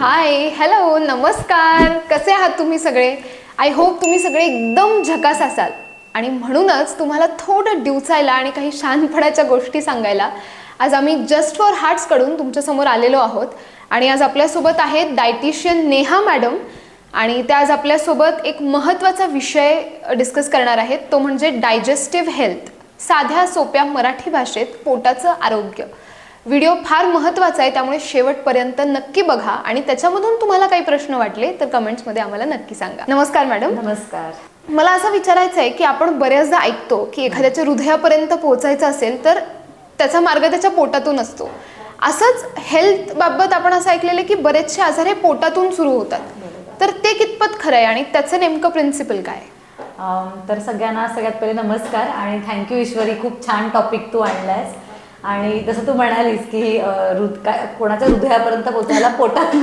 Hi hello नमस्कार. कसे आहात तुम्ही सगळे? आय होप तुम्ही सगळे एकदम झकास असाल. आणि म्हणूनच तुम्हाला थोडं डिवचायला आणि काही शानपणाच्या गोष्टी सांगायला आज आम्ही जस्ट फॉर हार्ट्सकडून तुमच्यासमोर आलेलो आहोत. आणि आज आपल्यासोबत आहेत डायटिशियन नेहा मॅडम आणि त्या आज आपल्यासोबत एक महत्त्वाचा विषय डिस्कस करणार आहेत. तो म्हणजे डायजेस्टिव्ह हेल्थ साध्या सोप्या मराठी भाषेत पोटाचं आरोग्य. व्हिडिओ फार महत्त्वाचा आहे त्यामुळे शेवटपर्यंत नक्की बघा. आणि त्याच्यामधून तुम्हाला काही प्रश्न वाटले तर कमेंट्समध्ये आम्हाला नक्की सांगा. नमस्कार मॅडम नमस्कार. मला असं विचारायचं आहे की आपण बऱ्याचदा ऐकतो की एखाद्याच्या हृदयापर्यंत पोहोचायचं असेल तर त्याचा मार्ग त्याच्या पोटातून असतो. असंच हेल्थ बाबत आपण असं ऐकलेलं आहे की बरेचसे आजार हे पोटातून सुरू होतात. तर ते कितपत खरं आहे आणि त्याचं नेमकं प्रिन्सिपल काय तर सगळ्यांना सगळ्यात पहिले नमस्कार आणि थँक्यू ईश्वरी. खूप छान टॉपिक तू आणलायस. आणि जसं तू म्हणालीस की काय कोणाच्या हृदयापर्यंत पोचायला पोटात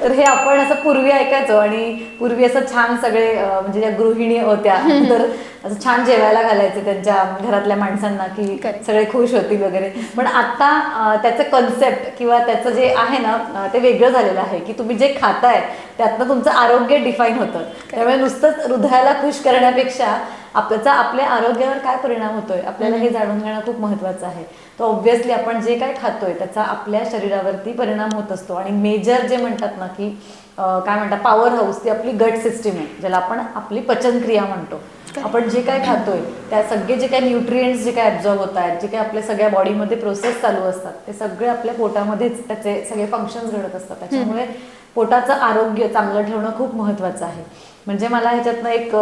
तर हे आपण असं पूर्वी ऐकायचो आणि पूर्वी असं छान सगळे म्हणजे ज्या गृहिणी होत्या तर असं छान जेवायला घालायचे त्यांच्या घरातल्या माणसांना की. सगळे खुश होतील वगैरे. पण आता त्याचं कन्सेप्ट किंवा त्याचं जे आहे ना ते वेगळं झालेलं आहे की तुम्ही जे खाताय त्यातनं तुमचं आरोग्य डिफाईन होतं. त्यामुळे नुसतंच हृदयाला खुश करण्यापेक्षा आपल्याचा आपल्या आरोग्यावर काय परिणाम होतोय आपल्याला हे जाणून घेणं खूप महत्त्वाचं आहे. तर ऑब्व्हियसली आपण जे काय खातोय त्याचा आपल्या शरीरावरती परिणाम होत असतो. आणि मेजर जे म्हणतात ना की काय म्हणतात पॉवर हाऊस ती आपली गट सिस्टीम आहे ज्याला आपण आपली पचनक्रिया म्हणतो. आपण जे काय खातोय त्या सगळे जे काय न्यूट्रिएंट्स जे काय ऍब्झॉर्ब होत आहेत जे काय आपल्या सगळ्या बॉडीमध्ये प्रोसेस चालू असतात ते सगळे आपल्या पोटामध्येच त्याचे सगळे फंक्शन्स घडत असतात. त्याच्यामुळे पोटाचं आरोग्य चांगलं ठेवणं खूप महत्त्वाचं आहे. म्हणजे मला ह्याच्यातनं एक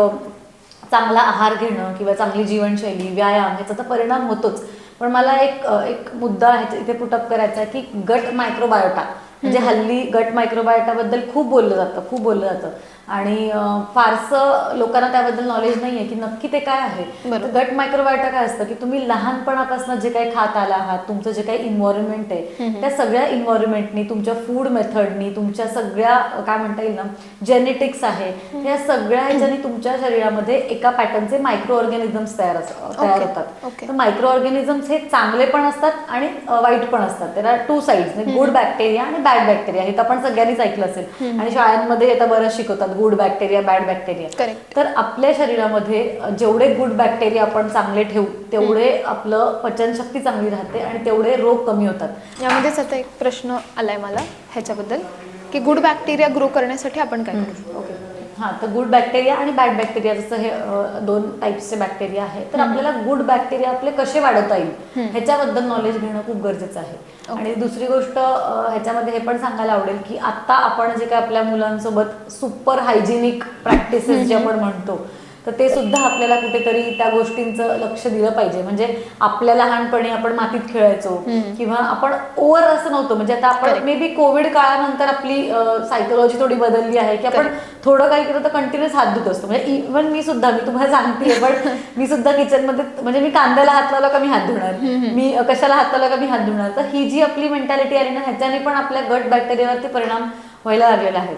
चांगला आहार घेणं किंवा चांगली जीवनशैली व्यायाम ह्याचा तर परिणाम होतोच. पण मला एक एक मुद्दा ह्याच्या इथे पुटअप करायचा आहे की गट मायक्रोबायोटा म्हणजे हल्ली गट मायक्रोबायोटाबद्दल खूप बोललं जातं खूप बोललं जातं. आणि फारसं लोकांना त्याबद्दल नॉलेज नाही आहे की नक्की ते काय आहे. गट मायक्रोबायोटा काय असतं की तुम्ही लहानपणापासून जे काही खात आला आहात तुमचं जे काही इन्व्हायरमेंट आहे त्या सगळ्या इन्व्हायरमेंटनी तुमच्या फूड मेथडनी तुमच्या सगळ्या काय म्हणता येईल ना जेनेटिक्स आहे या सगळ्या ह्याच्यानी तुमच्या शरीरामध्ये एका पॅटर्नचे मायक्रो ऑर्गॅनिझम्स तयार तयार. होतात. तर मायक्रो ऑर्गॅनिझम्स हे चांगले पण असतात आणि वाईट पण असतात. त्याला टू साईड्स गुड बॅक्टेरिया आणि बॅड बॅक्टेरिया हे तर आपण सगळ्यांनीच ऐकलं असेल. आणि शाळांमध्ये तर बरंच शिकवतात. Good bacteria bad bacteria. तर आपल्या शरीरामध्ये जेवढे गुड बॅक्टेरिया आपण चांगले ठेवू तेवढे आपलं पचनशक्ती चांगली राहते आणि तेवढे रोग कमी होतात. यामध्येच आता एक प्रश्न आलाय मला ह्याच्याबद्दल की गुड बॅक्टेरिया ग्रो करण्यासाठी आपण काय करू? ओके हां तर गुड बॅक्टेरिया आणि बॅड बॅक्टेरिया जसं हे दोन टाईप्सचे बॅक्टेरिया आहे तर आपल्याला गुड बॅक्टेरिया आपले कसे वाढवता येईल ह्याच्याबद्दल नॉलेज घेणं खूप गरजेचं आहे. आणि दुसरी गोष्ट ह्याच्यामध्ये हे पण सांगायला आवडेल की आता आपण जे काय आपल्या मुलांसोबत सुपर हायजिनिक प्रॅक्टिसेस जे आपण म्हणतो तर ते सुद्धा आपल्याला कुठेतरी त्या गोष्टींचं लक्ष दिलं पाहिजे. म्हणजे आपल्या लहानपणी आपण मातीत खेळायचो किंवा आपण ओव्हर असं नव्हतं. म्हणजे आता आपण मे बी कोविड काळानंतर आपली सायकोलॉजी थोडी बदलली आहे की आपण थोडं काही केलं तर कंटिन्युअस हात धुत असतो. म्हणजे इव्हन मी सुद्धा मी तुम्हाला सांगते पण मी सुद्धा किचनमध्ये म्हणजे मी कांद्याला हात लावला का मी हात धुणार? मी कशाला हात लावला का मी हात धुणार? तर ही जी आपली मेंटॅलिटी आली ना ह्याच्याने पण आपल्या गट बॅक्टेरियावरती परिणाम व्हायला लागलेला आहे.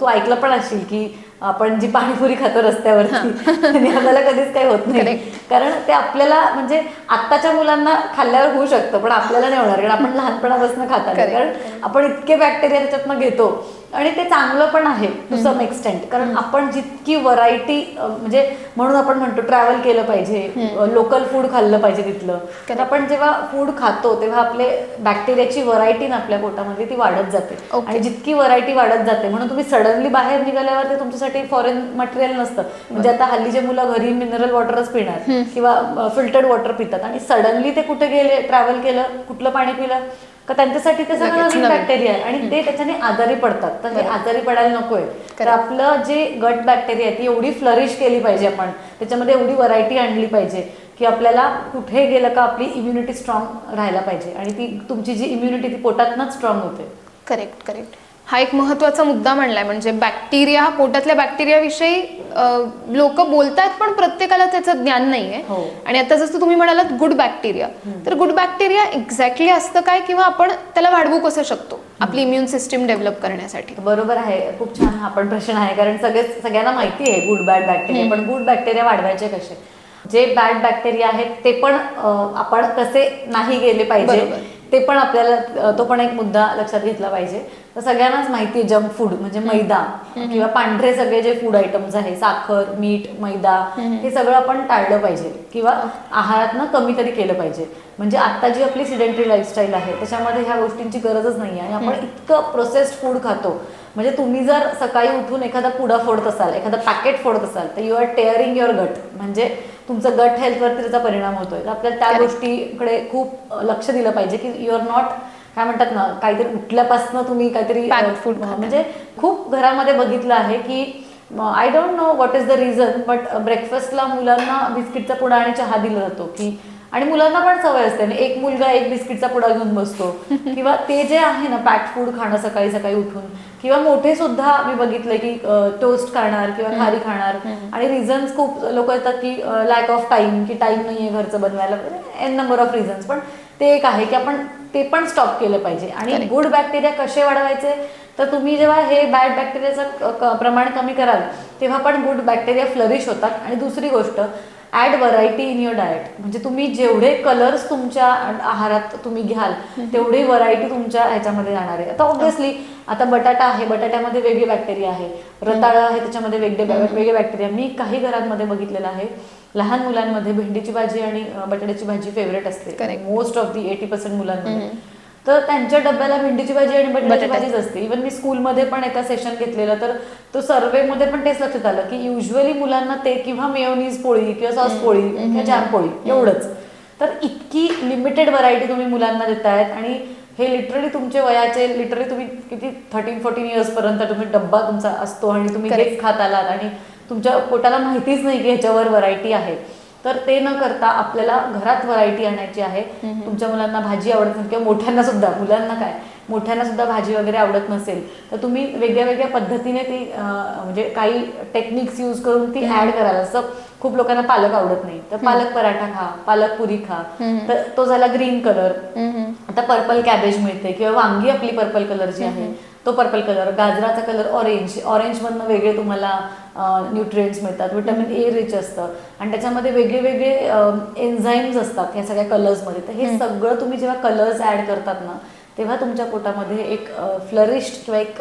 तू ऐकलं पण असशील की आपण जी पाणीपुरी खातो रस्त्यावरती आणि आपल्याला कधीच काही होत नाही. कारण ते आपल्याला म्हणजे आत्ताच्या मुलांना खाल्ल्यावर होऊ शकतं पण आपल्याला नाही होणार कारण आपण लहानपणापासून खात आलो Correct. कारण आपण इतके बॅक्टेरिया त्याच्यातनं घेतो आणि ते चांगलं पण आहे टू सम एक्सटेंट कारण आपण जितकी व्हरायटी म्हणजे म्हणून आपण म्हणतो ट्रॅव्हल केलं पाहिजे लोकल फूड खाल्लं पाहिजे तिथलं. तर आपण जेव्हा फूड खातो तेव्हा आपले बॅक्टेरियाची व्हरायटी ना आपल्या पोटामध्ये ती वाढत जाते. आणि जितकी व्हरायटी वाढत जाते म्हणून तुम्ही सडनली बाहेर निघाल्यावर ते तुमच्यासाठी फॉरेन मटेरियल नसतं. म्हणजे आता हल्लीचे मुलं घरी मिनरल वॉटरच पिणार किंवा फिल्टर्ड वॉटर पितात. आणि सडनली ते कुठे गेले ट्रॅव्हल केलं कुठलं पाणी पिलं का त्यांच्यासाठी ते सगळं नवीन. बॅक्टेरिया आहे. आणि ते त्याच्याने आजारी पडतात. तर हे आजारी पडायला नकोय. तर. आपलं जे गट बॅक्टेरिया आहे ती एवढी फ्लरिश केली पाहिजे आपण. त्याच्यामध्ये एवढी व्हरायटी आणली पाहिजे की आपल्याला कुठे गेलं का आपली इम्युनिटी स्ट्रॉंग राहायला पाहिजे. आणि ती तुमची जी इम्युनिटी ती पोटातनच स्ट्रॉंग होते. करेक्ट करेक्ट हा एक महत्त्वाचा मुद्दा म्हणलाय म्हणजे बॅक्टेरिया हा पोटातल्या बॅक्टेरियाविषयी लोक बोलतात पण प्रत्येकाला त्याचं ज्ञान नाहीये. हो. आणि आता जसं तुम्ही म्हणालात गुड बॅक्टेरिया तर गुड बॅक्टेरिया एक्झॅक्टली असतं काय? किंवा आपण त्याला वाढवू कसं शकतो आपली इम्युन सिस्टीम डेव्हलप करण्यासाठी. बरोबर आहे. खूप छान हा पण प्रश्न आहे कारण सगळे सगळ्यांना माहिती आहे गुड बॅड बॅक्टेरिया पण गुड बॅक्टेरिया वाढवायचे कसे? जे बॅड बॅक्टेरिया आहेत ते पण आपण कसे नाही गेले पाहिजे बरोबर. ते पण आपल्याला तो पण एक मुद्दा लक्षात घेतला पाहिजे. तर सगळ्यांनाच माहिती आहे जंक फूड म्हणजे मैदा. किंवा पांढरे सगळे जे फूड आयटम्स आहे साखर मीठ मैदा हे सगळं आपण टाळलं पाहिजे. किंवा आहारातनं कमी तरी केलं पाहिजे. म्हणजे आता जी आपली सिडेंटरी लाईफस्टाईल आहे त्याच्यामध्ये ह्या गोष्टींची गरजच नाही आहे आणि आपण इतकं प्रोसेस्ड फूड खातो. म्हणजे तुम्ही जर सकाळी उठून एखादा पुडा फोडत असाल एखादा पॅकेट फोडत असाल तर यू आर टेअरिंग युअर गट म्हणजे तुमचं गट हेल्थवरती त्याचा परिणाम होतोय. तर आपल्याला त्या. गोष्टीकडे खूप लक्ष दिलं पाहिजे की यू आर नॉट काय म्हणतात ना काहीतरी उठल्यापासून तुम्ही काहीतरी खाता. म्हणजे खूप घरामध्ये बघितलं आहे की I don't know what is the reason but ब्रेकफास्टला मुलांना बिस्किटचा पुडा आणि चहा दिला जातो की आणि मुलांना पण सवय असते आणि एक मुलगा एक बिस्किटचा पुडा घेऊन बसतो. किंवा ते जे आहे ना पॅक फूड खाणं सकाळी सकाळी उठून किंवा मोठे सुद्धा मी बघितलंय की टोस्ट खाणार किंवा खारी खाणार आणि रिझन्स खूप लोक येतात की लॅक ऑफ टाइम की टाइम नाहीये घरचं बनवायला एन नंबर ऑफ रिझन्स पण ते एक आहे की आपण ते पण स्टॉप केलं पाहिजे. आणि. गुड बॅक्टेरिया कसे वाढवायचे? तर तुम्ही जेव्हा हे बॅड बॅक्टेरियाचं प्रमाण कमी कराल तेव्हा पण गुड बॅक्टेरिया फ्लरिश होतात. आणि दुसरी गोष्ट add variety in your diet म्हणजे तुम्ही जेवढे कलर्स तुमच्या आहारात तुम्ही घ्याल तेवढी व्हरायटी तुमच्या ह्याच्यामध्ये जाणार आहे. आता ऑब्व्हियसली आता बटाटा आहे. बटाट्यामध्ये वेगळी बॅक्टेरिया आहे. रताळं आहे त्याच्यामध्ये वेगळे वेगळे बॅक्टेरिया मी काही घरांमध्ये बघितलेलं आहे. लहान मुलांमध्ये भेंडीची भाजी आणि बटाट्याची भाजी फेवरेट असते. Most of the eighty percent मुलांमध्ये. तर त्यांच्या डब्याला भेंडीची भाजी आणि बटाट्याची बटाटा. भाजीच असते. इव्हन मी स्कूलमध्ये पण एका सेशन घेतलेलं तर तो सर्वेमध्ये पण तेच लक्षात आलं की युजली मुलांना ते किंवा मेयोनीज पोळी किंवा सॉस पोळी किंवा जॅम पोळी एवढंच. तर इतकी लिमिटेड व्हरायटी तुम्ही मुलांना देतायत आणि हे लिटरली तुमचे वयाचे लिटरली तुम्ही किती थर्टीन फोर्टीन इयर्स पर्यंत तुम्ही डब्बा तुमचा असतो आणि तुम्ही. हेच खात आलात आणि तुमच्या पोटाला माहितीच नाही की ह्याच्यावर व्हरायटी आहे. तर ते न करता आपल्याला घरात व्हरायटी आणायची आहे. तुमच्या मुलांना भाजी आवडत नसेल किंवा मोठ्यांना सुद्धा मुलांना काय? मोठ्यांना सुद्धा भाजी वगैरे आवडत नसेल तर तुम्ही वेगळ्या वेगळ्या पद्धतीने ती म्हणजे काही टेक्निक्स यूज करून ती ऍड कराल. असं खूप लोकांना पालक आवडत नाही. तर पालक पराठा खा पालक पुरी खा. तर तो झाला ग्रीन कलर आता पर्पल कॅबेज मिळते किंवा वांगी आपली पर्पल कलर जी आहे. तो पर्पल कलर गाजराचा कलर ऑरेंज ऑरेंज मधनं वेगळे तुम्हाला न्यूट्रिएंट्स मिळतात. विटॅमिन ए रिच असतं. आणि त्याच्यामध्ये वेगळे वेगळे एन्झाईम्स असतात ह्या सगळ्या कलर्समध्ये तर हे सगळं तुम्ही जेव्हा कलर्स ऍड करतात ना तेव्हा तुमच्या पोटामध्ये एक फ्लरिश्ड किंवा एक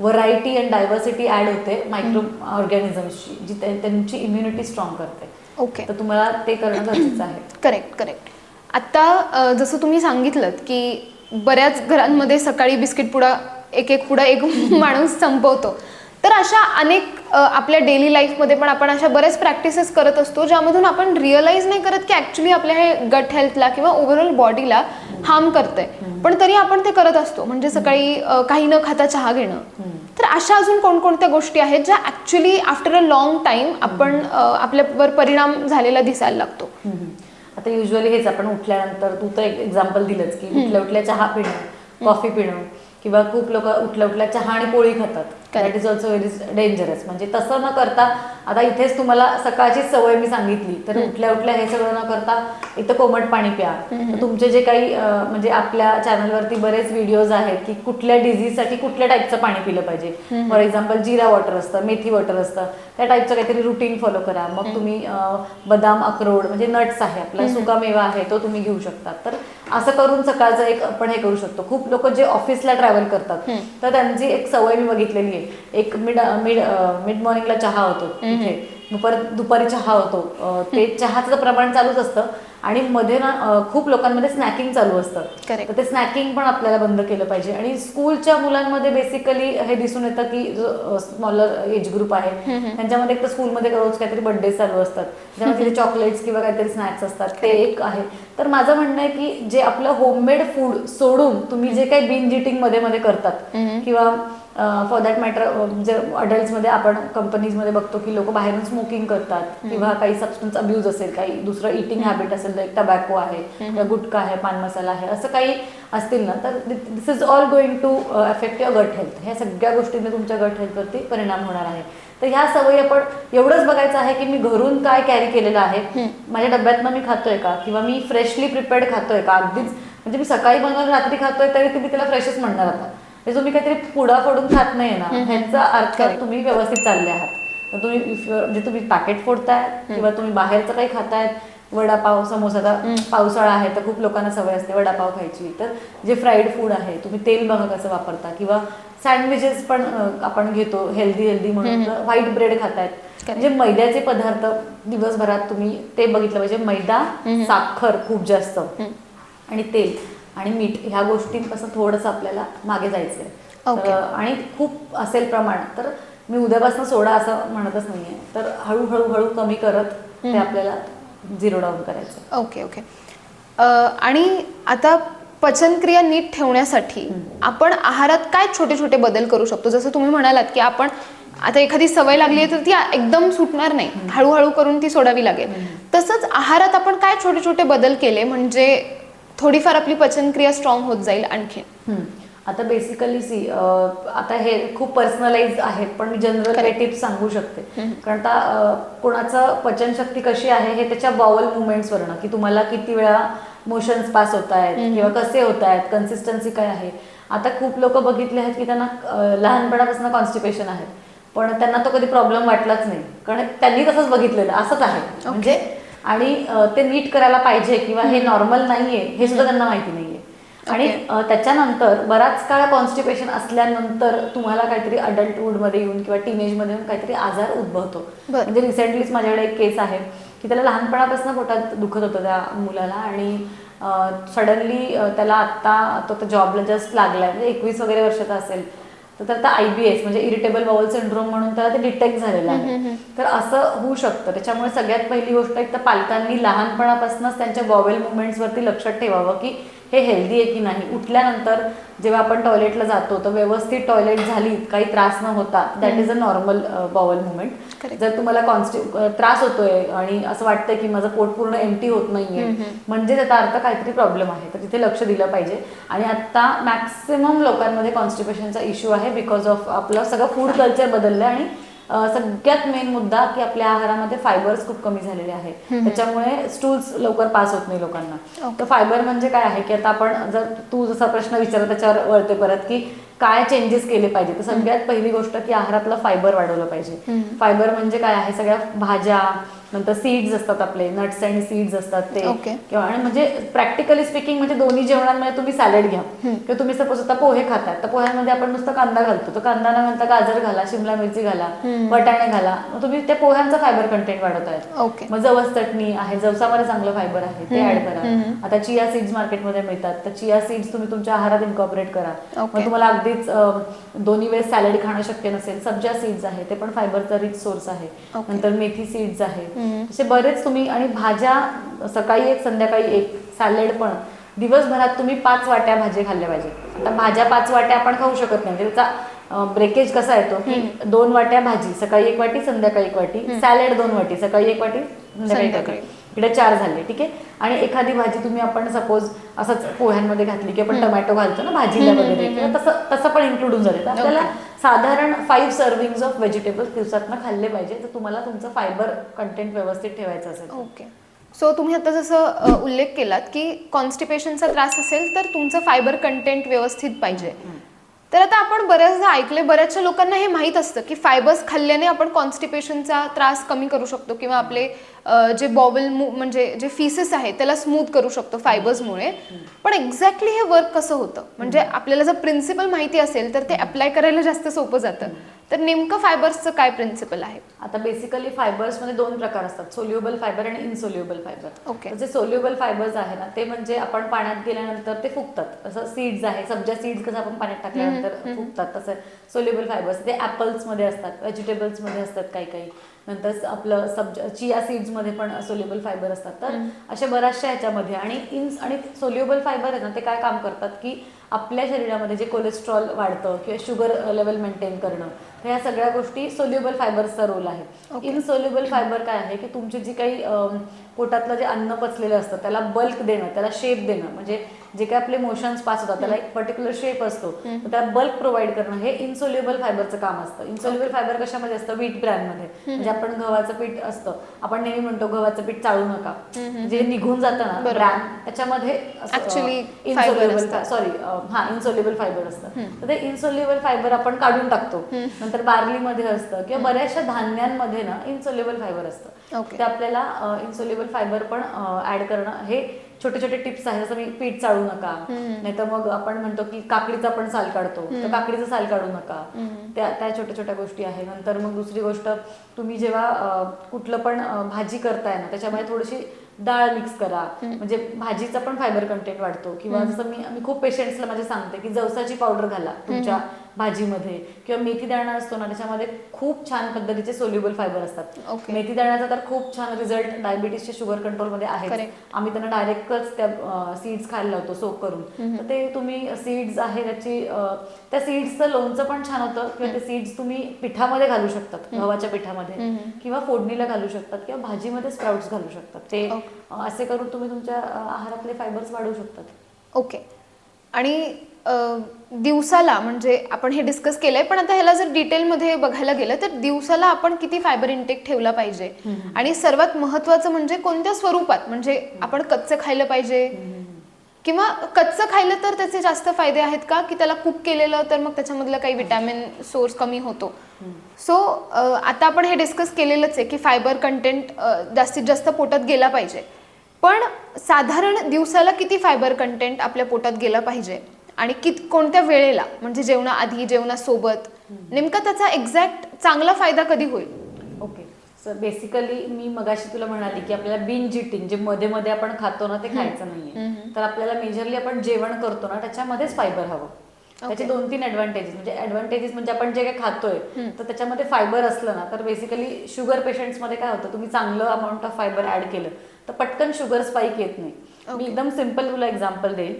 व्हरायटी अँड डायव्हर्सिटी ऍड होते मायक्रो ऑर्गॅनिझम्सची जी त्या- त्यांची इम्युनिटी स्ट्रॉंग करते. ओके तर तुम्हाला ते करणं गरजेचं आहे. करेक्ट करेक्ट आता अ, जसं तुम्ही सांगितलं की बऱ्याच घरांमध्ये सकाळी बिस्किट पुडा एक एक पुडा एक माणूस संपवतो. तर अशा अनेक आपल्या डेली लाईफमध्ये पण आपण अशा बऱ्याच प्रॅक्टिसेस करत असतो ज्यामधून आपण रिअलाईज नाही करत की ॲक्च्युली आपल्या हे गट हेल्थला किंवा ओव्हरऑल बॉडीला हार्म करतंय. पण तरी आपण ते करत असतो. म्हणजे सकाळी काही न खाता चहा घेणं. तर अशा अजून कोणकोणत्या गोष्टी आहेत ज्या actually after a long time आपण आपल्यावर परिणाम झालेला दिसायला लागतो. आता युजली हेच आपण उठल्यानंतर तू तर एक एक्झाम्पल दिलंच की उठल्या उठल्या चहा पिणं कॉफी पिणं. किंवा खूप लोक उठल्या उठल्या चहा आणि पोळी खातात. That is also very dangerous म्हणजे तसं न करता आता इथेच तुम्हाला सकाळचीच सवय मी सांगितली. तर उठल्या उठल्या हे सगळं न करता इथं कोमट पाणी प्या. तुमचे जे काही म्हणजे आपल्या चॅनलवरती बरेच व्हिडिओज आहेत की कुठल्या डिझीजसाठी कुठल्या टाईपचं पाणी पिलं पाहिजे. फॉर एक्झाम्पल जिरा वॉटर असतं मेथी वॉटर असतं. त्या टाईपचं काहीतरी रुटीन फॉलो करा. मग तुम्ही बदाम अक्रोड म्हणजे नट्स आहे आपला सुका मेवा आहे तो तुम्ही घेऊ शकता. तर असं करून सकाळचं एक आपण हे करू शकतो. खूप लोक जे ऑफिसला ट्रॅव्हल करतात तर त्यांची एक सवय मी बघितलेली आहे. एक मिड मिड मिड मॉर्निंगला चहा होतो तिथे. मग परत दुपारी चहा होतो. ते चहाचं प्रमाण चालूच असतं आणि मध्ये ना खूप लोकांमध्ये स्नॅकिंग चालू असतं. तर ते स्नॅकिंग पण आपल्याला बंद केलं पाहिजे. आणि स्कूलच्या मुलांमध्ये बेसिकली हे दिसून येतं की जो स्मॉलर एज ग्रुप आहे त्यांच्यामध्ये एक तर स्कूलमध्ये रोज काहीतरी बर्थडे चालू असतात. तिथे चॉकलेट्स किंवा काहीतरी स्नॅक्स असतात. ते एक आहे. तर माझं म्हणणं आहे की जे आपलं होममेड फूड सोडून तुम्ही जे काही बिन जिटिंगमध्ये मध्ये करतात किंवा फॉर दॅट मॅटर जे अडल्ट्समध्ये आपण कंपनीजमध्ये बघतो की लोक बाहेरून स्मोकिंग करतात किंवा काही सबस्टन्स अब्यूज असेल काही दुसरं इटिंग हॅबिट असेल तर टबॅको आहे किंवा गुटखा आहे पान मसाला आहे असं काही असतील ना तर this is all going to affect your gut health ह्या सगळ्या गोष्टींनी तुमच्या गट हेल्थवरती परिणाम होणार आहे. तर ह्या सवयी आपण एवढंच बघायचं आहे की मी घरून काय कॅरी केलेलं आहे. माझ्या डब्यातनं मी खातोय का? किंवा मी फ्रेशली प्रिपेअर्ड खातोय का? अगदीच म्हणजे मी सकाळी बनवून रात्री खातोय तरी तुम्ही त्याला फ्रेशच म्हणणार आता. म्हणजे तुम्ही काहीतरी पुडा फोडून खात नाही ना ह्याचा अर्थ. तुम्ही व्यवस्थित चालले आहात. तुम्ही म्हणजे तुम्ही पॅकेट फोडताय किंवा तुम्ही बाहेरचं काही खातायत वडापाव समोसा आता पावसाळा आहे तर खूप लोकांना सवय असते वडापाव खायची. तर जे फ्राईड फूड आहे तुम्ही तेल बघा कसं वापरता? किंवा सँडविचेस पण आपण घेतो हेल्दी हेल्दी म्हणून. व्हाईट ब्रेड खातायत. म्हणजे मैद्याचे पदार्थ दिवसभरात तुम्ही ते बघितलं पाहिजे. मैदा साखर खूप जास्त. आणि तेल. आणि मीठ ह्या गोष्टींपासून थोडंसं आपल्याला मागे जायचंय. Okay. तर, आणि खूप असेल प्रमाण तर मी उद्यापासून सोडा असं म्हणतच नाहीये. तर हळूहळू हळू कमी करत ते आपल्याला झिरो डाऊन करायचं ओके ओके. आणि आता पचनक्रिया नीट ठेवण्यासाठी आपण आहारात काय छोटे छोटे बदल करू शकतो? जसं तुम्ही म्हणालात की आपण आता एखादी सवय लागली आहे तर ती एकदम सुटणार नाही. हळूहळू करून ती सोडावी लागेल. तसंच आहारात आपण काय छोटे छोटे बदल केले? म्हणजे थोडीफार आपली पचनक्रिया स्ट्रॉंग होत जाईल आणखी हम्म. आता बेसिकली सी आता हे खूप पर्सनलाइज आहेत पण मी जनरल काही टिप्स सांगू शकते. कारण आता कोणाचं पचनशक्ती कशी आहे हे त्याच्या बॉवल मुवमेंट्सवरनं की तुम्हाला किती वेळा मोशन्स पास होत आहेत किंवा कसे होत आहेत कन्सिस्टन्सी काय आहे. आता खूप लोक बघितले आहेत की त्यांना लहानपणापासून कॉन्स्टिपेशन आहे. पण त्यांना तो कधी प्रॉब्लेम वाटलाच नाही. कारण त्यांनी तसंच बघितलेलं असंच आहे. म्हणजे आणि ते नीट करायला पाहिजे किंवा हे नॉर्मल नाहीये हे सुद्धा त्यांना माहिती नाहीये. आणि त्याच्यानंतर बराच काळ कॉन्स्टिपेशन असल्यानंतर तुम्हाला काहीतरी अडल्टहूडमध्ये येऊन किंवा टीनेजमध्ये येऊन काहीतरी आजार उद्भवतो. म्हणजे रिसेंटलीच माझ्याकडे एक केस आहे की त्याला लहानपणापासून पोटात दुखत होतं त्या मुलाला आणि सडनली त्याला आत्ता तो जॉबला जस्ट लागलाय. म्हणजे एकवीस वगैरे वर्षाचा असेल. तर त्याला आय बी एस म्हणजे इरिटेबल बाउल सिंड्रोम म्हणून त्याला ते डिटेक्ट झालेलं आहे. तर असं होऊ शकतं. त्याच्यामुळे सगळ्यात पहिली गोष्ट एक तर पालकांनी लहानपणापासूनच त्यांच्या बॉवेल मुवमेंट्सवरती लक्षात ठेवावं की हे हेल्दी आहे की नाही? उठल्यानंतर जेव्हा आपण टॉयलेटला जातो तर व्यवस्थित टॉयलेट झाली काही त्रास न होता that is a normal bowel movement. जर तुम्हाला कॉन्स्टि त्रास होतोय आणि असं वाटतंय की माझं पोट पूर्ण एम्प्टी होत नाहीये म्हणजे त्याचा अर्थ काहीतरी प्रॉब्लेम आहे. तर तिथे लक्ष दिलं पाहिजे. आणि आता मॅक्सिमम लोकांमध्ये कॉन्स्टिपेशनचा इश्यू आहे बिकॉज ऑफ आपलं सगळं फूड कल्चर बदललं आणि सगळ्यात मेन मुद्दा की आपल्या आहारामध्ये फायबर्स खूप कमी झालेले आहे त्याच्यामुळे स्टूल्स लवकर पास होत नाही लोकांना. तर फायबर म्हणजे काय आहे की आता आपण जर तू जसा प्रश्न विचारला त्याच्यावर वळते परत की काय चेंजेस केले पाहिजे? तर सगळ्यात पहिली गोष्ट की आहारातलं फायबर वाढवलं पाहिजे. फायबर म्हणजे काय आहे? सगळ्या भाज्या नंतर सीड्स असतात आपले नट्स आणि सीड्स असतात ते. किंवा आणि म्हणजे प्रॅक्टिकली स्पीकिंग म्हणजे दोन्ही जेवणांमध्ये तुम्ही सॅलड घ्या. किंवा तुम्ही सपोज आता पोहे खातात तर पोह्यांमध्ये आपण नुसतं कांदा घालतो. तर कांदा न घालता गाजर घाला शिमला मिरची घाला वटाणे घाला. मग तुम्ही त्या पोह्यांचं फायबर कंटेंट वाढवतायत. मग जवस चटणी आहे जवसामध्ये चांगलं फायबर आहे ते ऍड करा. आता चिया सीड्स मार्केटमध्ये मिळतात. तर चिया सीड्स तुम्ही तुमच्या आहारात इन्कॉपरेट करा. मग तुम्हाला अगदीच दोन्ही वेळेस सॅलड खाणं शक्य नसेल. सब्जा सीड्स आहे ते पण फायबरचा रिच सोर्स आहे. नंतर मेथी सीड्स आहे. असे बरेच तुम्ही आणि भाज्या सकाळी एक संध्याकाळी एक सॅलड पण दिवसभरात तुम्ही पाच वाट्या भाजी खाल्ल्या पाहिजे आता भाज्या पाच वाट्या आपण खाऊ शकत नाही. म्हणजे त्याचा ब्रेकेज कसा येतो? की दोन वाट्या भाजी सकाळी एक वाटी संध्याकाळी एक वाटी सॅलड दोन वाटी सकाळी एक वाटी संध्याकाळी एक वाटी. संध्याकाळी. इकडे चार झाले ठीक आहे? आणि एखादी भाजी तुम्ही आपण सपोज असंच पोह्यांमध्ये घातली की आपण टोमॅटो घालतो ना भाजीला वगैरे किंवा तसं तसं पण इन्क्लूड होऊन जाते. आपल्याला साधारण फाईव्ह सर्विंग्स ऑफ व्हेजिटेबल्स दिवसातनं खाल्ले पाहिजे. तर तुम्हाला तुमचं फायबर कंटेंट व्यवस्थित ठेवायचं असेल ओके. सो तुम्ही आता जसं उल्लेख केलात की कॉन्स्टिपेशनचा त्रास असेल तर तुमचं फायबर कंटेंट व्यवस्थित पाहिजे. तर आता आपण बऱ्याचदा ऐकले बऱ्याचशा लोकांना हे माहीत असतं की फायबर्स खाल्ल्याने आपण कॉन्स्टिपेशनचा त्रास कमी करू शकतो किंवा आपले जे बॉबल म्हणजे जे फिसेस आहे त्याला स्मूथ करू शकतो फायबर्समुळे पण एक्झॅक्टली हे वर्क कसं होतं? म्हणजे आपल्याला जर प्रिन्सिपल माहिती असेल तर ते अप्लाय करायला जास्त सोपं जातं. तर नेमकं फायबर्सचं काय प्रिन्सिपल आहे? आता बेसिकली फायबर्समध्ये दोन प्रकार असतात सोल्युबल फायबर आणि इनसोल्युबल फायबर Okay. जे सोल्युबल फायबर्स आहे ना ते म्हणजे आपण पाण्यात गेल्यानंतर ते फुगतात. असं सीड्स आहे सब्जा सीड्स कसं आपण पाण्यात टाकल्यानंतर फुगतात. तसं सोल्युबल फायबर्स ते ऍपल्समध्ये असतात व्हेजिटेबल्समध्ये असतात काही काही. नंतर आपलं सब्जा चिया सीड्समध्ये पण सोल्युबल फायबर असतात. तर अशा बऱ्याचशा ह्याच्यामध्ये आणि इन आणि सोल्युबल फायबर आहे ना ते काय काम करतात की आपल्या शरीरामध्ये जे कोलेस्ट्रॉल वाढतं किंवा शुगर लेवल मेंटेन करणं तर ह्या सगळ्या गोष्टी सोल्युबल फायबरचा रोल आहे. इनसोल्युबल फायबर काय आहे? की तुमची जी काही पोटातलं जे अन्न पचलेलं असतं त्याला बल्क देणं त्याला शेप देणं. म्हणजे जे काही आपले मोशन्स पास होतात त्याला एक पर्टिक्युलर शेप असतो. त्याला बल्क प्रोव्हाइड करणं हे इनसोल्युबल फायबरचं काम असतं. इनसोल्युबल फायबर कशामध्ये असतं? व्हीट ब्रँडमध्ये म्हणजे आपण गव्हाचं पीठ असतं. आपण नेहमी म्हणतो गव्हाचं पीठ चाळू नका. जे निघून जातं ना. ब्रँड त्याच्यामध्ये. सॉरी हा इन्सोल्युबल फायबर असतं. तर ते इन्सोल्युबल फायबर आपण काढून टाकतो. नंतर बार्लीमध्ये असतं किंवा बऱ्याचशा धान्यांमध्ये ना इन्सोल्युबल फायबर असतं. ते आपल्याला इन्सोल्युबल सोल्युबल फायबर पण ऍड करणं हे छोटे छोटे टिप्स आहेत. जसं मी पीठ चाळू नका. नाही तर मग आपण म्हणतो की काकडीचा पण साल काढतो. तर काकडीचं साल काढू नका. त्या त्या छोट्या छोट्या गोष्टी आहे नंतर मग दुसरी गोष्ट तुम्ही जेव्हा कुठलं पण भाजी करताय ना त्याच्यामध्ये थोडीशी डाळ मिक्स करा. म्हणजे भाजीचा पण फायबर कंटेंट वाढतो. किंवा जसं मी मी खूप पेशंट्सला माझे सांगते की जवसाची पावडर घाला तुमच्या भाजीमध्ये किंवा मेथी दाणा असतो ना त्याच्यामध्ये खूप छान पद्धतीचे सोल्युबल फायबर असतात. Okay. मेथी दाण्याचा तर खूप छान रिझल्ट डायबिटीसच्या शुगर कंट्रोलमध्ये आहे. आम्ही त्यांना डायरेक्टच त्या सीड्स खायला लावतो सोप करून. तर ते तुम्ही सीड्स आहे त्याची त्या सीड्सचं लोणचं पण छान होतं किंवा ते सीड्स तुम्ही पिठामध्ये घालू शकतात गव्हाच्या पिठामध्ये. किंवा फोडणीला घालू शकतात किंवा भाजीमध्ये स्प्राउट्स घालू शकतात. ते असे करून तुम्ही तुमच्या आहारातले फायबर्स वाढवू शकतात. ओके आणि दिवसाला म्हणजे आपण हे डिस्कस केलंय पण आता ह्याला जर डिटेलमध्ये बघायला गेलं तर दिवसाला आपण किती फायबर इंटेक ठेवला पाहिजे? आणि सर्वात महत्वाचं म्हणजे कोणत्या स्वरूपात? म्हणजे आपण कच्चं खायला पाहिजे? किंवा कच्चं खाल्लं तर त्याचे जास्त फायदे आहेत का? की त्याला कुक केलेलं तर मग त्याच्यामधलं काही विटॅमिन सोर्स कमी होतो. सो आता आपण हे डिस्कस केलेलंच आहे की फायबर कंटेंट जास्तीत जास्त पोटात गेला पाहिजे. पण साधारण दिवसाला किती फायबर कंटेंट आपल्या पोटात गेला पाहिजे? आणि कित कोणत्या वेळेला म्हणजे जेवणाआधी जेवणासोबत नेमका त्याचा एक्झॅक्ट चांगला फायदा कधी होईल? ओके सर बेसिकली मी मगाशी तुला म्हणाली की आपल्याला बिन जिटिंग जे मध्ये मध्ये आपण खातो ना ते खायचं नाहीये. तर आपल्याला मेजरली आपण जेवण करतो ना त्याच्यामध्येच फायबर हवं. त्याचे दोन तीन ऍडव्हान्टेजेस म्हणजे ऍडव्हान्टेजेस म्हणजे आपण जे काही खातोय तर त्याच्यामध्ये फायबर असलं ना तर बेसिकली शुगर पेशंट्समध्ये काय होतं तुम्ही चांगलं अमाऊंट ऑफ फायबर ऍड केलं तर पटकन शुगर स्पाईक येत नाही. मी एकदम सिंपल तुला एक्झाम्पल देईल.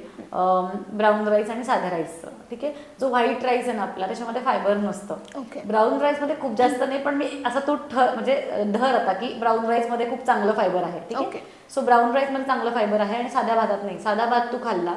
ब्राऊन राईस आणि साध्या राईसचं ठीक आहे? जो व्हाईट राईस आहे ना आपला त्याच्यामध्ये फायबर नसतं. ब्राऊन राईसमध्ये खूप जास्त नाही पण मी असा तो ठ म्हणजे धर आता की ब्राऊन राईसमध्ये खूप चांगलं फायबर आहे ठीक. आहे? सो ब्राऊन राईसमध्ये चांगलं फायबर आहे आणि साध्या भातात नाही. साधा भात तू खाल्ला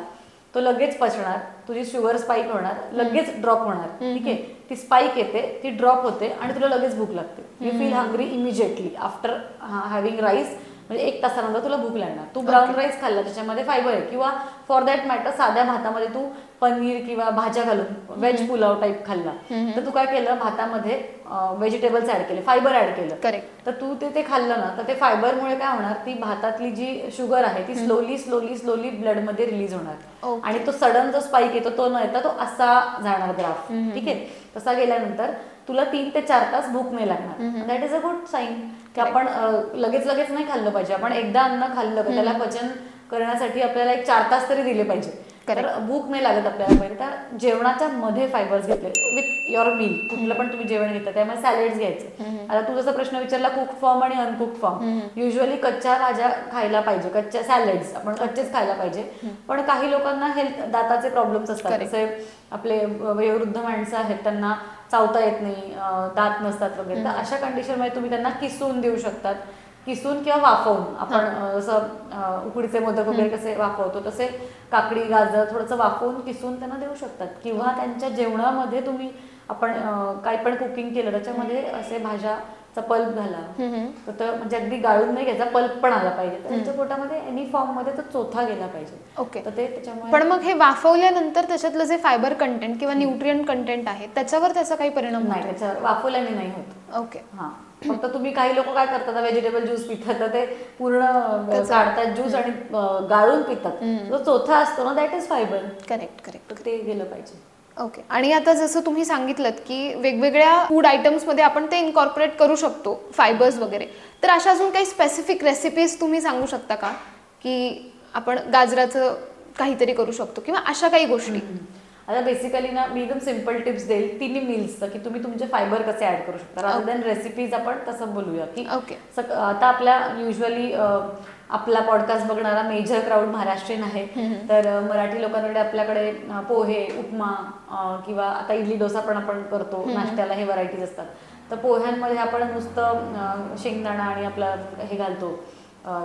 तो लगेच पचणार तुझी शुगर स्पाईक होणार लगेच ड्रॉप होणार ठीक आहे? ती स्पाईक येते ती ड्रॉप होते आणि तुला लगेच भूक लागते. You feel hungry immediately after having rice म्हणजे एक तासानंतर तुला भूक लागणार. तू ब्राऊन राईस खाल्ला त्याच्यामध्ये फायबर आहे. किंवा फॉर दॅट मॅटर साध्या भातामध्ये तू पनीर किंवा भाज्या घालून व्हेज पुलाव टाईप खाल्ला. तर तू काय केलं? भातामध्ये व्हेजिटेबल्स ऍड केले. फायबर ऍड केलं. करेक्ट तर तू ते ते खाल्लं ना तर ते फायबरमुळे काय होणार? ती भातातली जी शुगर आहे ती स्लोली स्लोली स्लोली ब्लडमध्ये रिलीज होणार. आणि तो सडन जो स्पाईक येतो तो न येता तो असा जाणार ग्राफ ठीक आहे? तसा गेल्यानंतर तुला तीन ते चार तास भूक नाही लागणार. That is a good sign की आपण लगेच लगेच नाही खाल्लं पाहिजे. आपण एकदा अन्न खाल्लं का त्याला पचन करण्यासाठी आपल्याला एक चार तास तरी दिले पाहिजे. तर भूक नाही लागत आपल्याला पहिले तर जेवणाच्या मध्ये फायबर्स घेतले. विथ युअर मील कुठलं पण तुम्ही जेवण घेता त्यामुळे सॅलेड्स घ्यायचे. आता तू जसा प्रश्न विचारला कुक फॉर्म आणि अनकुक फॉर्म युजली कच्च्या भाज्या खायला पाहिजे. कच्च्या सॅलेड्स आपण कच्चेच खायला पाहिजे. पण काही लोकांना हेल्थ दाताचे प्रॉब्लेम्स असतात. जसे आपले वयोवृद्ध माणसं आहेत त्यांना चावता येत नाही दात नसतात वगैरे. तर अशा कंडिशनमध्ये तुम्ही त्यांना किसून देऊ शकतात. किसून किंवा वाफवून. आपण जसं उकडीचे मोदक वगैरे कसे वाफवतो तसे काकडी गाजर थोडंसं वाफवून किसून त्यांना देऊ शकतात. किंवा त्यांच्या जेवणामध्ये तुम्ही आपण काही पण कुकिंग केलं त्याच्यामध्ये असे भाज्याचा पल्प घाला. तर म्हणजे अगदी गाळून नाही घ्यायचा पल्प पण आला पाहिजे. तर त्यांच्या पोटामध्ये एनी फॉर्ममध्ये तो चोथा गेला पाहिजे. ओके. तर ते त्याच्यामुळे पण मग हे वाफवल्यानंतर त्याच्यातलं जे फायबर कंटेंट किंवा न्यूट्रियन कंटेंट आहे त्याच्यावर त्याचा काही परिणाम नाही त्याच्यावर वाफवल्याने नाही होत. ओके. हा. फक्त तुम्ही काही लोक काय करतात व्हेजिटेबल ज्यूस पितात तर ते पूर्ण काढतात ज्यूस आणि गाळून पितात. जो चौथा असतो ना that is fibre correct correct ते गेलं पाहिजे. ओके आणि आता जसं तुम्ही सांगितलं की वेगवेगळ्या फूड आयटम्समध्ये आपण ते इन्कॉर्पोरेट करू शकतो फायबर्स वगैरे. तर अशा अजून काही स्पेसिफिक रेसिपीज तुम्ही सांगू शकता का? की आपण गाजराचं काहीतरी करू शकतो किंवा अशा काही गोष्टी. आता बेसिकली ना मी एकदम सिंपल टिप्स देईल. तिन्ही मील्सचं की तुम्ही तुमचे फायबर कसे ऍड करू शकता. रादर दॅन रेसिपीज आपण तसं बोलूया की ओके आता आपल्या युजली आपला पॉडकास्ट बघणारा मेजर क्राऊड महाराष्ट्रीयन आहे. तर मराठी लोकांकडे आपल्याकडे पोहे उपमा किंवा आता इडली डोसा पण आपण करतो नाश्त्याला हे व्हरायटीज असतात. तर पोह्यांमध्ये आपण नुसतं शेंगदाणा आणि आपला हे घालतो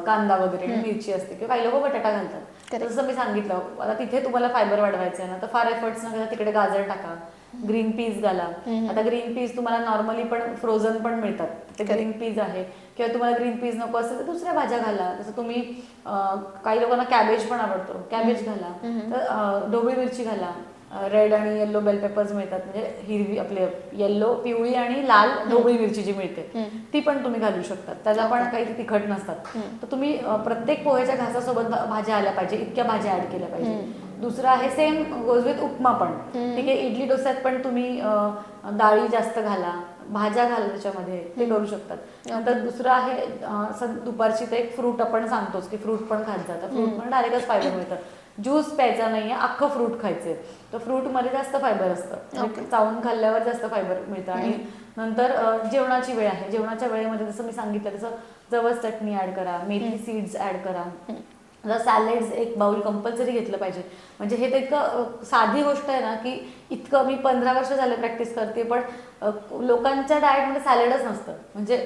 कांदा वगैरे मिरची असते किंवा काही लोक बटाटा घालतात. जसं मी सांगितलं आता तिथे तुम्हाला फायबर वाढवायचं आहे ना तर फार एफर्ट्स न तिकडे गाजर टाका ग्रीन पीस घाला. आता ग्रीन पीस तुम्हाला नॉर्मली पण फ्रोझन पण मिळतात. ते ग्रीन पीस आहे. किंवा तुम्हाला ग्रीन पीस नको असेल तर दुसऱ्या भाज्या घाला. जसं तुम्ही काही लोकांना कॅबेज पण आवडतो. कॅबेज घाला. तर ढोबळी मिरची घाला. रेड आणि येल्लो बेल पेपर्स मिळतात. म्हणजे हिरवी आपले येल्लो पिवळी आणि लाल ढोबळी मिरची जी मिळते ती पण तुम्ही घालू शकता. त्याला पण काही तिखट नसतात. तर तुम्ही प्रत्येक पोह्याच्या घासासोबत भाज्या आल्या पाहिजे. इतक्या भाज्या ऍड केल्या पाहिजे. दुसरं आहे सेम गोज विथ उपमा पण. ठीक आहे इडली डोस्यात पण तुम्ही डाळी जास्त घाला. भाज्या घाला त्याच्यामध्ये ते करू शकतात. नंतर दुसरं आहे दुपारची तर एक फ्रूट आपण सांगतोच की फ्रूट पण खात जातं फ्रूट पण डायरेक्टच फायबर मिळतं. ज्यूस प्यायचा नाहीये अख्खं फ्रूट खायचंय. तर फ्रूटमध्ये जास्त फायबर असतं. म्हणजे चावून खाल्ल्यावर जास्त फायबर मिळतं. आणि नंतर जेवणाची वेळ आहे. जेवणाच्या वेळेमध्ये जसं मी सांगितलं तसं जवस चटणी ऍड करा मेथी सीड्स ऍड करा. सॅलेड्स एक बाउल कंपल्सरी घेतलं पाहिजे. म्हणजे हे तर इतकं अ, साधी गोष्ट आहे ना की इतकं मी पंधरा वर्ष झाले प्रॅक्टिस करते पण लोकांच्या डाएटमध्ये सॅलेडच नसतं. म्हणजे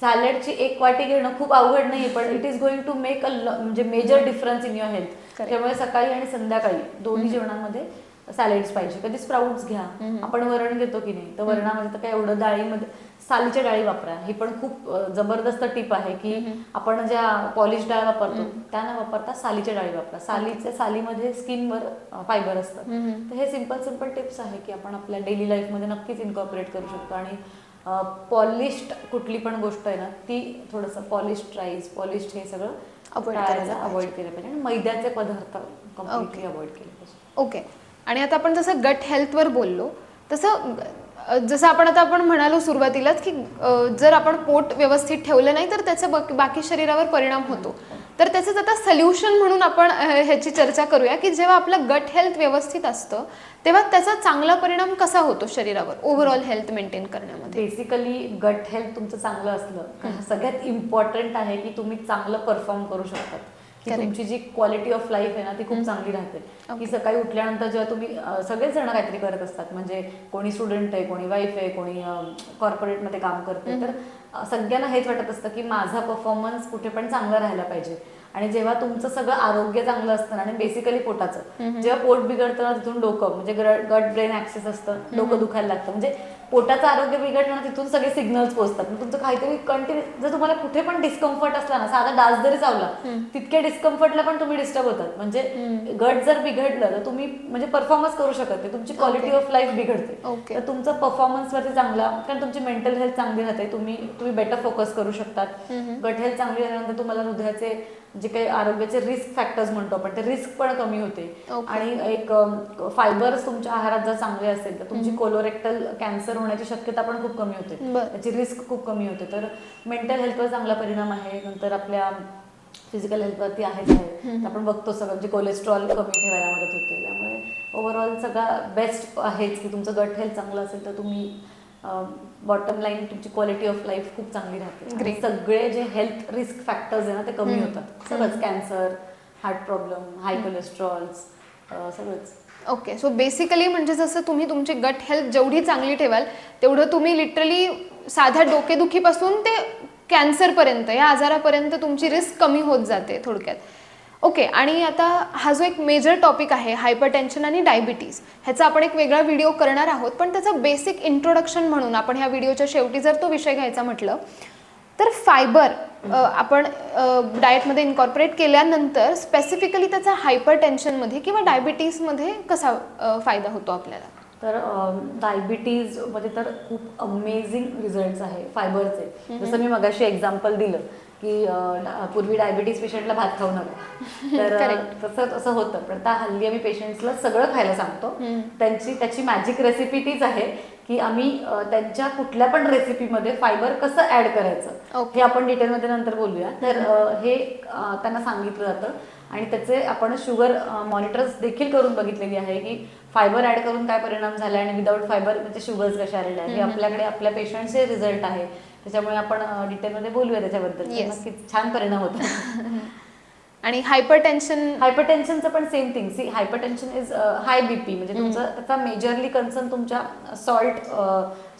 सॅलेडची एक वाटी घेणं खूप अवघड नाही पण it is going to make a म्हणजे major difference in your health. त्यामुळे सकाळी आणि संध्याकाळी दोन्ही जेवणामध्ये सॅलेड्स पाहिजे. कधी स्प्राउट्स घ्या. आपण वरण घेतो की नाही? तर वरणामध्ये तर काय एवढं डाळीमध्ये सालीच्या डाळी वापरा. ही पण खूप जबरदस्त टीप आहे की आपण ज्या पॉलिश डाळ वापरतो त्या न वापरता सालीच्या डाळी वापरा. सालीच्या सालीमध्ये स्किनवर फायबर असतं. तर हे सिंपल सिंपल टिप्स आहे की आपण आपल्या डेली लाईफमध्ये नक्कीच इन्कॉर्पोरेट करू शकतो. आणि पॉलिश्ड कुठली पण गोष्ट आहे ना ती थोडंसं पॉलिश्ड राईस पॉलिश्ड हे सगळं करायला पाहिजे. अवॉइड केलं पाहिजे. आणि मैद्याचे पदार्थ कम्प्लिटली अवॉइड केले पाहिजे. ओके आणि आता आपण जसं गट हेल्थवर बोललो तसं जसं आपण आता आपण म्हणालो सुरुवातीलाच की जर आपण पोट व्यवस्थित ठेवलं नाही तर त्याचा बाकी शरीरावर परिणाम होतो. तर त्याचंच आता सोल्युशन म्हणून आपण ह्याची चर्चा करूया की जेव्हा आपलं गट हेल्थ व्यवस्थित असतं तेव्हा त्याचा चांगला परिणाम कसा होतो शरीरावर ओव्हरऑल हेल्थ मेंटेन करण्यामध्ये? बेसिकली गट हेल्थ तुमचं चांगलं असलं सगळ्यात इम्पॉर्टंट आहे की तुम्ही चांगलं परफॉर्म करू शकतात. की Correct. तुमची जी क्वालिटी ऑफ लाईफ आहे ना ती खूप चांगली राहते. की सकाळी उठल्यानंतर जेव्हा तुम्ही अं, सगळेच जण काहीतरी करत असतात म्हणजे कोणी स्टुडंट आहे कोणी वाईफ आहे कोणी कॉर्पोरेटमध्ये काम करते तर अं, सगळ्यांना हेच वाटत असतं की माझा परफॉर्मन्स कुठे पण चांगला राहायला पाहिजे. आणि जेव्हा तुमचं सगळं आरोग्य चांगलं असतं ना आणि बेसिकली पोटाचं जेव्हा पोट बिघडतं ना तिथून डोकं म्हणजे गट ब्रेन ऍक्सेस असतं डोकं दुखायला लागतं. म्हणजे पोटाचं आरोग्य बिघडलं ना तिथून सगळे सिग्नल्स पोहोचतात मग तुमचं काहीतरी कंटिन्यू जर तुम्हाला कुठे पण डिस्कम्फर्ट असला ना साधा डास जरी चावला तितक्या डिस्कम्फर्टला पण तुम्ही डिस्टर्ब होतात. म्हणजे गट जर बिघडलं तर तुम्ही म्हणजे परफॉर्मन्स करू शकत नाही. तुमची क्वालिटी ऑफ लाईफ बिघडते. तर तुमचा परफॉर्मन्स वरती चांगला कारण तुमची मेंटल हेल्थ चांगली राहते. तुम्ही तुम्ही बेटर फोकस करू शकतात. गट हेल्थ चांगली झाल्यानंतर तुम्हाला हृदयाचे जे काही आरोग्याचे रिस्क फॅक्टर्स म्हणतो आपण ते रिस्क पण कमी होते. आणि एक फायबर्स तुमच्या आहारात जर चांगले असेल तर तुमची कोलोरेक्टल कॅन्सर होण्याची शक्यता पण खूप कमी होते. त्याची रिस्क खूप कमी होते. तर मेंटल हेल्थवर चांगला परिणाम आहे. नंतर आपल्या फिजिकल हेल्थवरती आहेच आहे आपण बघतो सगळं म्हणजे कोलेस्ट्रॉल कमी ठेवायला मदत होते. त्यामुळे ओव्हरऑल सगळा बेस्ट आहेच की तुमचं गट हेल्थ चांगलं असेल तर तुम्ही बॉटम लाईन तुमची क्वालिटी ऑफ लाईफ खूप चांगली राहते. सगळे जे हेल्थ रिस्क फॅक्टर्स आहे ना ते कमी होतात. सगळंच cancer heart problem high cholesterols सगळंच. ओके सो बेसिकली म्हणजे जसं तुम्ही तुमची गट हेल्थ जेवढी चांगली ठेवाल तेवढं तुम्ही लिटरली साध्या डोकेदुखीपासून ते कॅन्सरपर्यंत या आजारापर्यंत तुमची रिस्क कमी होत जाते थोडक्यात. ओके आणि आता हा जो एक मेजर टॉपिक आहे हायपर टेन्शन आणि डायबिटीज ह्याचा आपण एक वेगळा व्हिडिओ करणार आहोत पण त्याचं बेसिक इंट्रोडक्शन म्हणून आपण ह्या व्हिडिओच्या शेवटी जर तो विषय घ्यायचा म्हटलं तर फायबर आपण डाएटमध्ये इन्कॉर्पोरेट केल्यानंतर स्पेसिफिकली त्याचा हायपर टेन्शनमध्ये किंवा डायबिटीजमध्ये कसा फायदा होतो आपल्याला? तर डायबिटीजमध्ये तर खूप अमेझिंग रिझल्ट आहे फायबरचे जसं मी मगाशी एक्झाम्पल दिलं की पूर्वी डायबिटीज पेशंटला भात खाऊ नका. तर तसं तसं होतं. पण आता हल्ली आम्ही पेशंट्सला सगळं खायला सांगतो. त्यांची त्याची मॅजिक रेसिपी तीच आहे की आम्ही त्यांच्या कुठल्या पण रेसिपीमध्ये फायबर कसं ऍड करायचं. हे आपण डिटेलमध्ये नंतर बोलूया. तर हे त्यांना सांगितलं जातं. आणि त्याचे आपण शुगर मॉनिटर्स देखील करून बघितलेली आहे की फायबर ऍड करून काय परिणाम झाला आणि विदाऊट फायबर म्हणजे शुगर्स कशा आलेल्या आहेत हे आपल्याकडे आपल्या पेशंटचे रिझल्ट आहे. त्याच्यामुळे आपण डिटेलमध्ये बोलूया त्याच्याबद्दल. Yes. नक्कीच छान परिणाम होतो. आणि हायपर टेन्शन हायपरटेन्शनचं पण same thing see hypertension is high BP म्हणजे तुमचं त्याचा मेजरली कन्सर्न तुमच्या सॉल्ट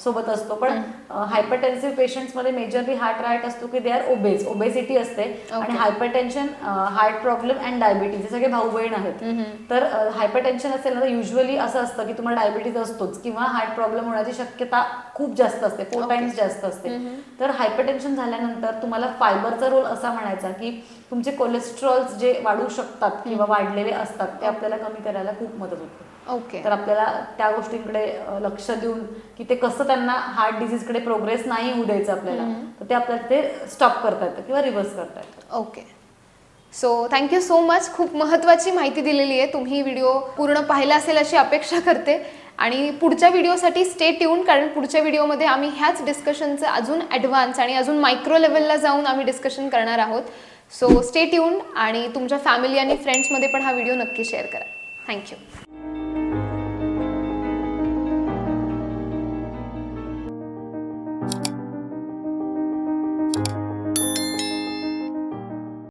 सोबत असतो. पण हायपरटेन्सिव्ह पेशंट्समध्ये मेजरली हार्ट राईट असतो की दे आर ओबेस ओबेसिटी असते. आणि hypertension heart problem and diabetes हे सगळे भाऊ बहीण आहेत तर हायपरटेन्शन असेल ना तर युजली असं असतं की तुम्हाला डायबिटीज असतोच किंवा हार्ट प्रॉब्लेम होण्याची शक्यता खूप जास्त असते फोर टाइम्स जास्त असते. तर हायपरटेन्शन झाल्यानंतर तुम्हाला फायबरचा रोल असा म्हणायचा की तुमचे कोलेस्ट्रॉल्स जे वाढू शकतात किंवा वाढलेले असतात ते आपल्याला कमी करायला खूप मदत होते. ओके तर आपल्याला त्या गोष्टींकडे लक्ष देऊन की ते कसं त्यांना हार्ट डिझीजकडे प्रोग्रेस नाही होऊ द्यायचं आपल्याला तर ते आपल्याला ते स्टॉप करता येतं किंवा रिव्हर्स करता येतं. Okay so thank you so much खूप महत्त्वाची माहिती दिलेली आहे. तुम्ही व्हिडिओ पूर्ण पाहिला असेल अशी अपेक्षा करते. आणि पुढच्या व्हिडिओसाठी स्टे ट्यून कारण पुढच्या व्हिडिओमध्ये आम्ही ह्याच डिस्कशनचं अजून ॲडव्हान्स आणि अजून मायक्रो लेवलला जाऊन आम्ही डिस्कशन करणार आहोत. सो स्टे ट्यून आणि तुमच्या फॅमिली आणि फ्रेंड्समध्ये पण हा व्हिडिओ नक्की शेअर करा. थँक्यू